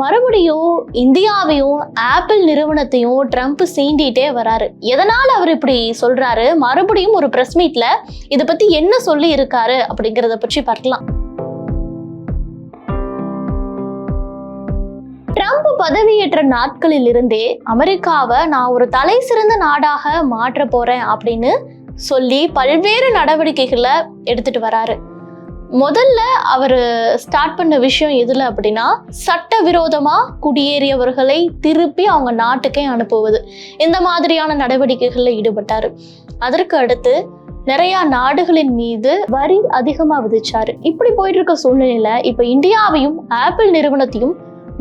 மறுபடியும் இந்தியாவையும் ஆப்பிள் நிறுவனத்தையும் ட்ரம்ப் சீண்டிட்டே வராரு. எதனால் அவர் இப்படி சொல்றாரு? மறுபடியும் ஒரு பிரஸ் மீட்ல இதை பத்தி என்ன சொல்லி இருக்காரு அப்படிங்கறத பற்றி பார்க்கலாம். ட்ரம்ப் பதவியேற்ற நாட்களில் இருந்தே அமெரிக்காவை நான் ஒரு தலை சிறந்த நாடாக மாற்ற போறேன் அப்படின்னு சொல்லி பல்வேறு நடவடிக்கைகளை எடுத்துட்டு வராரு. முதல்ல அவர் ஸ்டார்ட் பண்ண விஷயம் எதுல அப்படின்னா சட்டவிரோதமாக குடியேறியவர்களை திருப்பி அவங்க நாட்டுக்கே அனுப்புவது. இந்த மாதிரியான நடவடிக்கைகளில் ஈடுபட்டார். அதற்கு அடுத்து நிறைய நாடுகளின் மீது வரி அதிகமாக விதிச்சாரு. இப்படி போயிட்டு இருக்க சூழ்நிலையில இப்ப இந்தியாவையும் ஆப்பிள் நிறுவனத்தையும்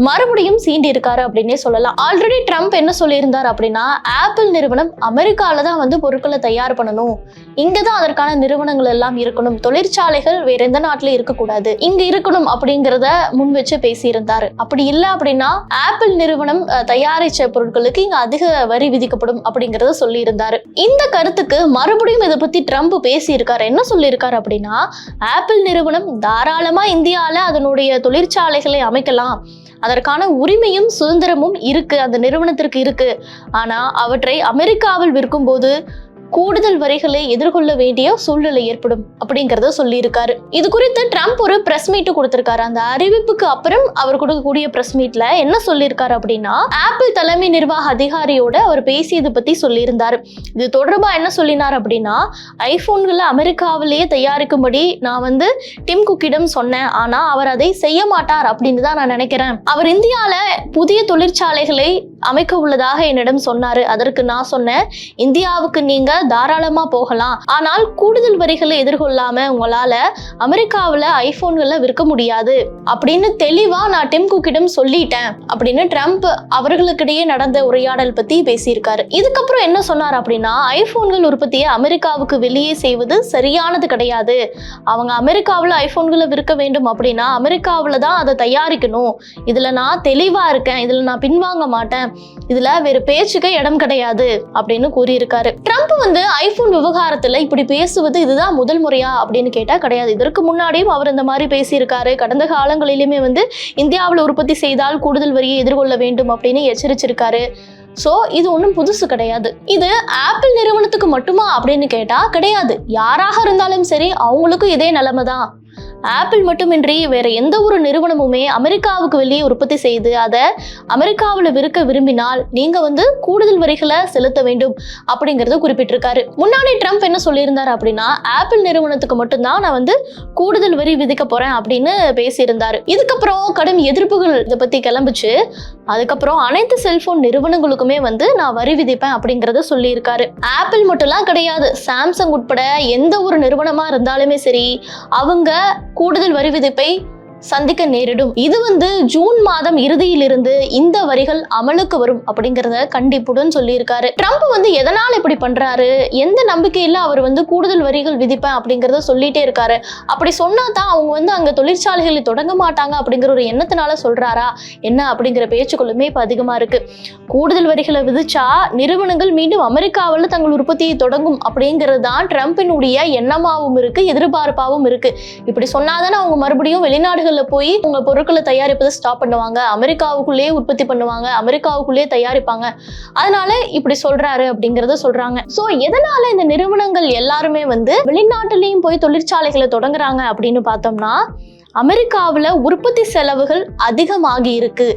மறுபடியும் சீண்டி இருக்காரு அப்படின்னே சொல்லலாம். ஆல்ரெடி ட்ரம்ப் என்ன சொல்லியிருந்தார் அப்படின்னா ஆப்பிள் நிறுவனம் அமெரிக்கால தான் வந்து பொருட்களை தயார் பண்ணணும். இங்க தான் அதற்கான நிறுவனங்கள் எல்லாம் இருக்கணும். தொழிற்சாலைகள் வேற எந்த நாட்டிலும் இருக்கக்கூடாது. இங்க இருக்கணும் அப்படிங்கிறத முன் வச்சு பேசியிருந்தாரு. அப்படி இல்லை அப்படின்னா ஆப்பிள் நிறுவனம் தயாரிச்ச பொருட்களுக்கு இங்க அதிக வரி விதிக்கப்படும் அப்படிங்கறத சொல்லியிருந்தாரு. இந்த கருத்துக்கு மறுபடியும் இதை பத்தி ட்ரம்ப் பேசியிருக்காரு. என்ன சொல்லியிருக்காரு அப்படின்னா ஆப்பிள் நிறுவனம் தாராளமா இந்தியால அதனுடைய தொழிற்சாலைகளை அமைக்கலாம். அதற்கான உரிமையும் சுதந்திரமும் இருக்கு அந்த நிறுவனத்திற்கு இருக்கு. ஆனா அவற்றை அமெரிக்காவில் விற்கும்போது கூடுதல் வரிகளை எதிர்கொள்ள வேண்டிய சூழ்நிலை ஏற்படும் அப்படிங்கறத சொல்லியிருக்காரு. இது குறித்து ட்ரம்ப் ஒரு பிரஸ் மீட் கொடுத்திருக்காரு. அந்த அறிவிப்புக்கு அப்புறம் அவர் கொடுக்கக்கூடிய பிரஸ் மீட்ல என்ன சொல்லியிருக்காரு அப்படின்னா ஆப்பிள் தலைமை நிர்வாக அதிகாரியோட அவர் பேசியது பத்தி சொல்லியிருந்தார். இது தொடர்பா என்ன சொல்லினார் அப்படின்னா ஐபோன்களை அமெரிக்காவிலேயே தயாரிக்கும்படி நான் வந்து டிம் குக்கிடம் சொன்னேன். ஆனா அவர் அதை செய்ய மாட்டார் அப்படின்னு தான் நான் நினைக்கிறேன். அவர் இந்தியால புதிய தொழிற்சாலைகளை அமைக்க உள்ளதாக என்னிடம் சொன்னாரு. அதற்கு நான் சொன்னேன் இந்தியாவுக்கு நீங்க தாராளமா போகலாம். ஆனால் கூடுதல் வரிகளை எதிர்கொள்ளாம உங்களால அமெரிக்காவில் ஐபோன்களை விற்க முடியாது. அப்படின்னு தெளிவா நான் டிம் குக்கிடம் சொல்லிட்டேன். அப்படின்னு ட்ரம்ப் அவர்களுக்கிடையே நடந்த உரையாடல் பத்தி பேசியிருக்காரு. இதுக்கப்புறம் என்ன சொன்னார் அப்படின்னா ஐபோன்கள் உற்பத்தியை அமெரிக்காவுக்கு வெளியே செய்வது சரியானது கிடையாது. அவங்க அமெரிக்காவில் ஐபோன்களை விற்க வேண்டும் அப்படின்னா அமெரிக்காவில் தான் அதை தயாரிக்கணும். இதுல நான் தெளிவா இருக்கேன். இதுல நான் பின்வாங்க மாட்டேன். இதுல வேறு பேச்சுக்கு இடம் கிடையாது அப்படின்னு கூறியிருக்காரு. ட்ரம்ப் வந்து ஐபோன் விவகாரத்துல இப்படி பேசுவது இதுதான் முதல் முறையா அப்படின்னு கேட்டா கிடையாது. இதற்கு முன்னாடியும் அவர் இந்த மாதிரி பேசியிருக்காரு. கடந்த காலங்களிலுமே வந்து இந்தியாவில் உற்பத்தி செய்தால் கூடுதல் வரியை எதிர்கொள்ள வேண்டும் அப்படின்னு எச்சரிச்சிருக்காரு. ஸோ இது ஒன்றும் புதுசு கிடையாது. இது ஆப்பிள் நிறுவனத்துக்கு மட்டுமா அப்படின்னு கேட்டா கிடையாது. யாராக இருந்தாலும் சரி அவங்களுக்கும் இதே நிலைமை தான் ஆப்பிள் மட்டுமின்றி வேற எந்த ஒரு நிறுவனமுமே அமெரிக்காவுக்கு வெளியே உற்பத்தி செய்து அதை அமெரிக்காவில் விற்க விரும்பினால் நீங்க வந்து கூடுதல் வரிகளை செலுத்த வேண்டும் அப்படிங்கறத குறிப்பிட்டிருக்காரு. முன்னாடி ட்ரம்ப் என்ன சொல்லியிருந்தார் அப்படின்னா ஆப்பிள் நிறுவனத்துக்கு மட்டும்தான் நான் வந்து கூடுதல் வரி விதிக்க போறேன் அப்படின்னு பேசியிருந்தாரு. இதுக்கப்புறம் கடும் எதிர்ப்புகள் இதை பத்தி கிளம்பிச்சு. அதுக்கப்புறம் அனைத்து செல்போன் நிறுவனங்களுக்குமே வந்து நான் வரி விதிப்பேன் அப்படிங்கறத சொல்லியிருக்காரு. ஆப்பிள் மட்டும்லாம் கிடையாது. சாம்சங் உட்பட எந்த ஒரு நிறுவனமா இருந்தாலுமே சரி அவங்க கூடுதல் வரி விதிப்பை சந்திக்க நேரிடும். இது வந்து ஜூன் மாதம் இறுதியிலிருந்து இந்த வரிகள் அமலுக்கு வரும் அப்படிங்கறத கண்டிப்புடன் சொல்லியிருக்காரு. ட்ரம்ப் வந்து எதனால் இப்படி பண்றாரு? எந்த நம்பிக்கையில அவர் வந்து கூடுதல் வரிகள் விதிப்பேன் அப்படிங்கறத சொல்லிட்டே இருக்காரு. அப்படி சொன்னா தான் அவங்க வந்து அங்க தொழிற்சாலைகளை தொடங்க மாட்டாங்க அப்படிங்கிற ஒரு எண்ணத்தினால சொல்றாரா? என்ன அப்படிங்கிற பேச்சுக்களுமே இப்போ அதிகமா இருக்கு. கூடுதல் வரிகளை விதிச்சா நிறுவனங்கள் மீண்டும் அமெரிக்காவில் தங்கள் உற்பத்தியை தொடங்கும் அப்படிங்கிறது தான் ட்ரம்பினுடைய எண்ணமாகவும் இருக்கு எதிர்பார்ப்பாகவும் இருக்கு. இப்படி சொன்னாதானே அவங்க மறுபடியும் வெளிநாடுகள் நாடுகளில் போய் உங்க பொருட்களை தயாரிப்பதை ஸ்டாப் பண்ணுவாங்க. அமெரிக்காவுக்குள்ளேயே உற்பத்தி பண்ணுவாங்க. அமெரிக்காவுக்குள்ளேயே தயாரிப்பாங்க. அதனால இப்படி சொல்றாரு அப்படிங்கறத சொல்றாங்க. சோ எதனால இந்த நிறுவனங்கள் எல்லாருமே வந்து வெளிநாட்டுலயும் போய் தொழிற்சாலைகளை தொடங்குறாங்க அப்படின்னு பார்த்தோம்னா அமெரிக்காவுல உற்பத்தி செலவுகள் அதிகமாகி இருக்கு.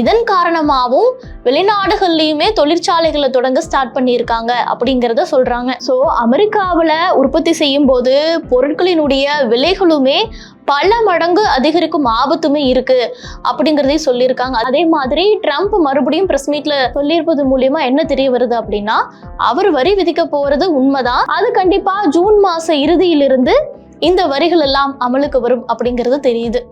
இதன் காரணமாகவும் வெளிநாடுகள்லையுமே தொழிற்சாலைகளை தொடங்க ஸ்டார்ட் பண்ணியிருக்காங்க அப்படிங்கிறத சொல்றாங்க. ஸோ அமெரிக்காவில் உற்பத்தி செய்யும் போது பொருட்களினுடைய விலைகளுமே பல மடங்கு அதிகரிக்கும் ஆபத்துமே இருக்கு அப்படிங்கிறதையும் சொல்லியிருக்காங்க. அதே மாதிரி ட்ரம்ப் மறுபடியும் பிரஸ் மீட்ல சொல்லியிருப்பது மூலியமா என்ன தெரிய வருது அப்படின்னா அவர் வரி விதிக்க போறது உண்மைதான். அது கண்டிப்பா ஜூன் மாச இறுதியிலிருந்து இந்த வரிகள் எல்லாம் அமலுக்கு வரும் அப்படிங்கிறது தெரியுது.